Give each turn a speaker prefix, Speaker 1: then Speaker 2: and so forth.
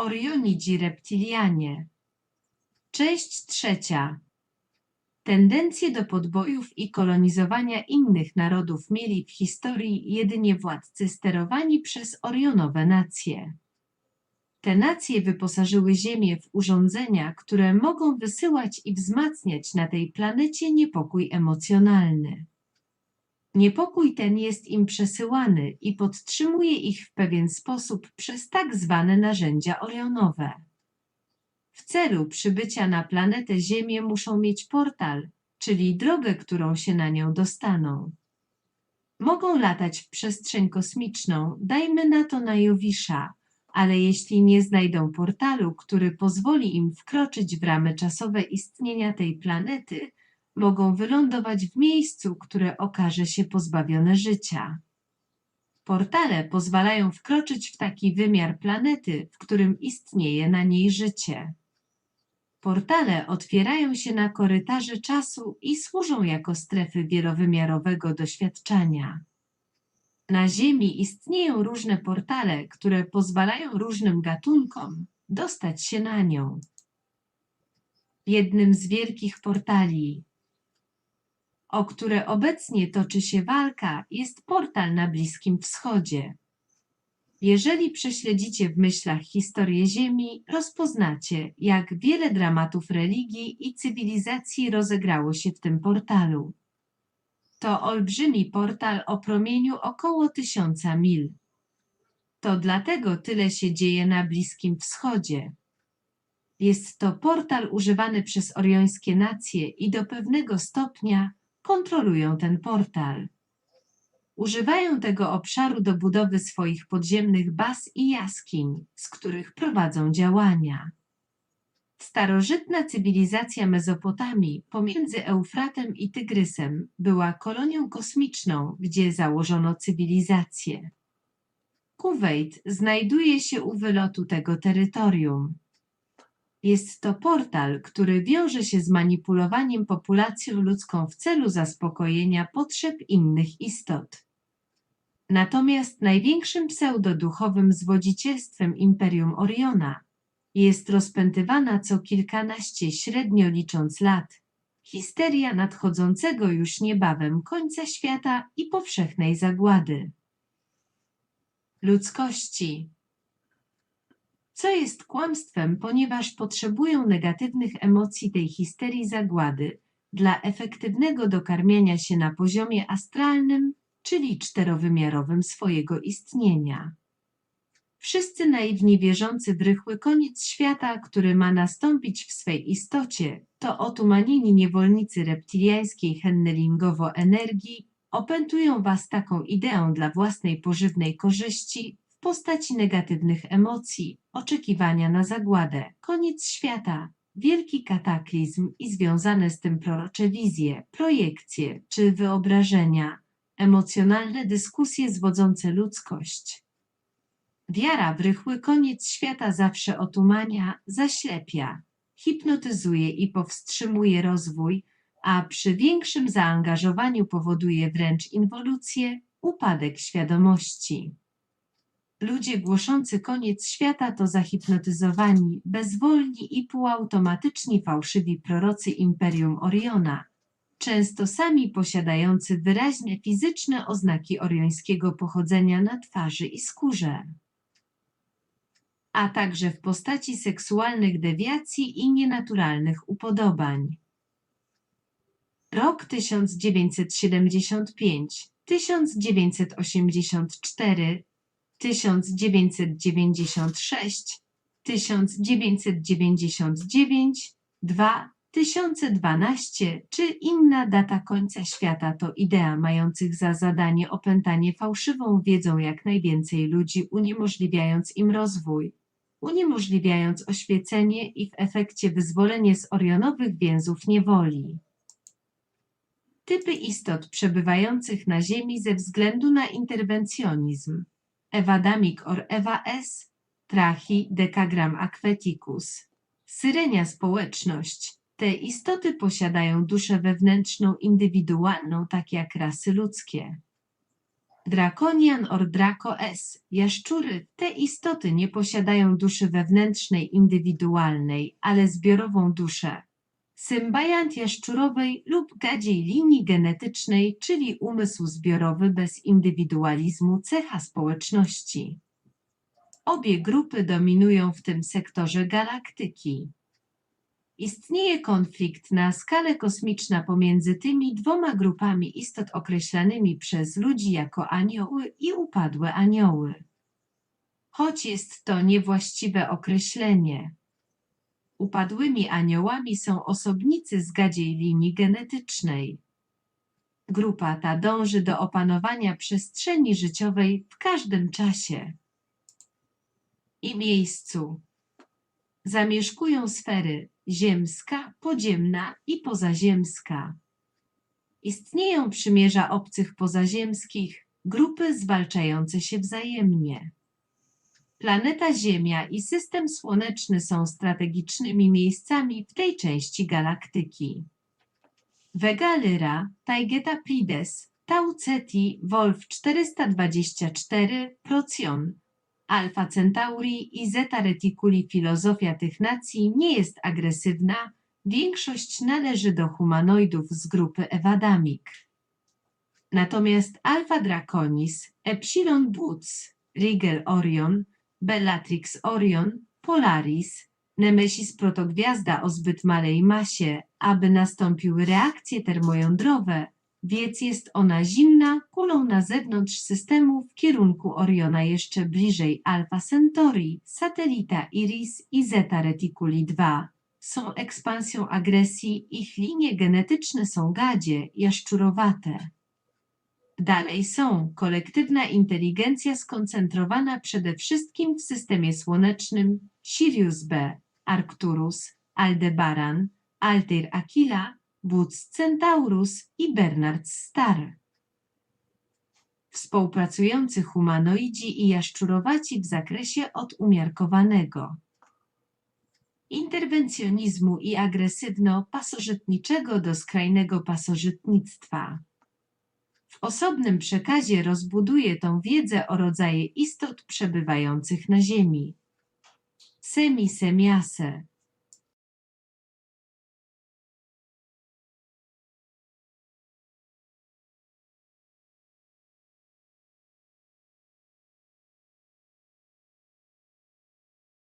Speaker 1: Orionidzi reptilianie. Część trzecia. Tendencje do podbojów i kolonizowania innych narodów mieli w historii jedynie władcy sterowani przez Orionowe nacje. Te nacje wyposażyły Ziemię w urządzenia, które mogą wysyłać i wzmacniać na tej planecie niepokój emocjonalny. Niepokój ten jest im przesyłany i podtrzymuje ich w pewien sposób przez tak zwane narzędzia orionowe. W celu przybycia na planetę Ziemię muszą mieć portal, czyli drogę, którą się na nią dostaną. Mogą latać w przestrzeń kosmiczną, dajmy na to na Jowisza, ale jeśli nie znajdą portalu, który pozwoli im wkroczyć w ramy czasowe istnienia tej planety, mogą wylądować w miejscu, które okaże się pozbawione życia. Portale pozwalają wkroczyć w taki wymiar planety, w którym istnieje na niej życie. Portale otwierają się na korytarze czasu i służą jako strefy wielowymiarowego doświadczenia. Na Ziemi istnieją różne portale, które pozwalają różnym gatunkom dostać się na nią. Jednym z wielkich portali, o które obecnie toczy się walka, jest portal na Bliskim Wschodzie. Jeżeli prześledzicie w myślach historię Ziemi, rozpoznacie, jak wiele dramatów religii i cywilizacji rozegrało się w tym portalu. To olbrzymi portal o promieniu około tysiąca mil. To dlatego tyle się dzieje na Bliskim Wschodzie. Jest to portal używany przez oriońskie nacje i do pewnego stopnia kontrolują ten portal. Używają tego obszaru do budowy swoich podziemnych baz i jaskiń, z których prowadzą działania. Starożytna cywilizacja Mezopotamii pomiędzy Eufratem i Tygrysem była kolonią kosmiczną, gdzie założono cywilizację. Kuwejt znajduje się u wylotu tego terytorium. Jest to portal, który wiąże się z manipulowaniem populacją ludzką w celu zaspokojenia potrzeb innych istot. Natomiast największym pseudoduchowym zwodzicielstwem Imperium Oriona jest rozpętywana co kilkanaście średnio licząc lat histeria nadchodzącego już niebawem końca świata i powszechnej zagłady. Ludzkości co jest kłamstwem, ponieważ potrzebują negatywnych emocji tej histerii zagłady dla efektywnego dokarmiania się na poziomie astralnym, czyli czterowymiarowym swojego istnienia. Wszyscy naiwni wierzący w rychły koniec świata, który ma nastąpić w swej istocie, to otumanieni niewolnicy reptiliańskiej hennelingowo-energii opętują was taką ideą dla własnej pożywnej korzyści postaci negatywnych emocji, oczekiwania na zagładę, koniec świata, wielki kataklizm i związane z tym prorocze wizje, projekcje czy wyobrażenia, emocjonalne dyskusje zwodzące ludzkość. Wiara w rychły koniec świata zawsze otumania, zaślepia, hipnotyzuje i powstrzymuje rozwój, a przy większym zaangażowaniu powoduje wręcz inwolucję, upadek świadomości. Ludzie głoszący koniec świata to zahipnotyzowani, bezwolni i półautomatyczni fałszywi prorocy Imperium Oriona, często sami posiadający wyraźne fizyczne oznaki oriońskiego pochodzenia na twarzy i skórze, a także w postaci seksualnych dewiacji i nienaturalnych upodobań. Rok 1975, 1984, 1996, 1999, 2012 czy inna data końca świata to idea mających za zadanie opętanie fałszywą wiedzą jak najwięcej ludzi, uniemożliwiając im rozwój, uniemożliwiając oświecenie i w efekcie wyzwolenie z orionowych więzów niewoli. Typy istot przebywających na Ziemi ze względu na interwencjonizm. Evadamic or Eva S, Trachi decagram aqueticus. Syrenia społeczność. Te istoty posiadają duszę wewnętrzną indywidualną, tak jak rasy ludzkie. Draconian or Draco S. Jaszczury, te istoty nie posiadają duszy wewnętrznej, indywidualnej, ale zbiorową duszę. Symbajant jaszczurowej lub gadziej linii genetycznej, czyli umysł zbiorowy bez indywidualizmu, cecha społeczności. Obie grupy dominują w tym sektorze galaktyki. Istnieje konflikt na skalę kosmiczna pomiędzy tymi dwoma grupami istot określanymi przez ludzi jako anioły i upadłe anioły. Choć jest to niewłaściwe określenie. Upadłymi aniołami są osobnicy z gadziej linii genetycznej. Grupa ta dąży do opanowania przestrzeni życiowej w każdym czasie i miejscu. Zamieszkują sfery ziemska, podziemna i pozaziemska. Istnieją przymierza obcych pozaziemskich, grupy zwalczające się wzajemnie. Planeta Ziemia i system słoneczny są strategicznymi miejscami w tej części galaktyki. Vega Lyra, Taigeta Pides, Tau Ceti, Wolf 424, Procyon, Alfa Centauri i Zeta Reticuli filozofia tych nacji nie jest agresywna, większość należy do humanoidów z grupy Evadamic. Natomiast Alfa Draconis, Epsilon Boots, Rigel Orion, Bellatrix Orion, Polaris, Nemesis protogwiazda o zbyt malej masie, aby nastąpiły reakcje termojądrowe, więc jest ona zimna, kulą na zewnątrz systemu w kierunku Oriona jeszcze bliżej Alfa Centauri, satelita Iris i Zeta Reticuli 2. Są ekspansją agresji, ich linie genetyczne są gadzie, jaszczurowate. Dalej są kolektywna inteligencja skoncentrowana przede wszystkim w systemie słonecznym Sirius B, Arcturus, Aldebaran, Altair Aquila, Wódz Centaurus i Bernard Star. Współpracujący humanoidzi i jaszczurowaci w zakresie od umiarkowanego. Interwencjonizmu i agresywno-pasożytniczego do skrajnego pasożytnictwa. Osobnym przekazie rozbuduje tą wiedzę o rodzaje istot przebywających na Ziemi. Semisemiase,